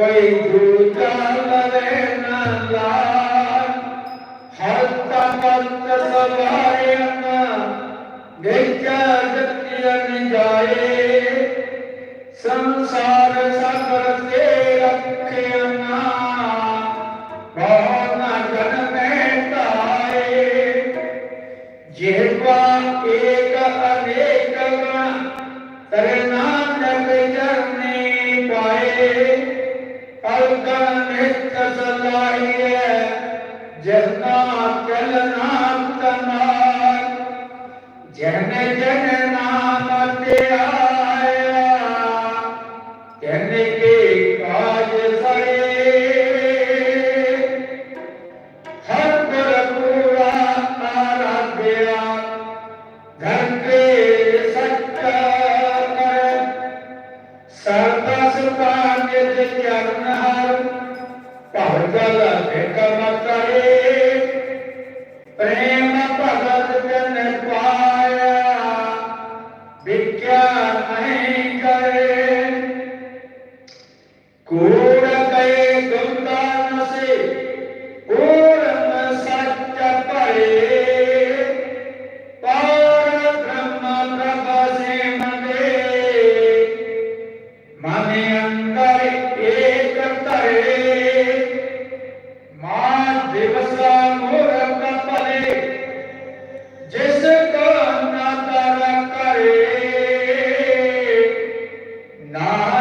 ਕੋਈ ਦੂਜਾ ਲਵੇ ਨਾ ਲਾਗ ਹਰ ਤਮਤ ਸਵਾਰਿਨ ਵਿੱਚ ਜਤਿਨ ਜਾਏ ਸੰਸਾਰ ਸਗਲ ਤੇ ਰੱਖਿਆ ਬਹੁ ਨਾ ਜਨਮੇ ਤਾਏ ਜਿਹਵਾ ਏਕ ਜਨ ਜਨ ਨਾਮ ਤੇ ਆਇਆ। ਜਨ ਕੇ ਕਾਜ ਸਰੇ। ਹਰ ਗੁਰ ਪੂਰਾ ਆਰਾਧਿਆ ਧਨ ਕੇ ਸੱਚ ਕਰ। ਸਰਦਾ ਸੁਭਾ ਨਿਜ ਚਰਨ ਹਰ। ਭਵ ਜਲ ਨਿਕਮ ਕਰੇ ਪ੍ਰੇਮ ਕੋੜ ਗਏ ਗੁੰਦਾ ਨਸੇ, ਪੂਰਨ ਸੱਚ ਭਰੇ। ਪਾਰ ਬ੍ਰਹਮ ਪ੍ਰਭ ਸੇ ਮਨੇ ਮਨ ਅੰਦਰ ਏਕ ਧਰੇ, ਮਾ ਦਿਵਸਾ ਮੂਰਤ ਭਲੇ। ਜਿਸ ਕੋ ਨਦਰ ਕਰੇ ਨਾ